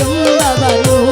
আজম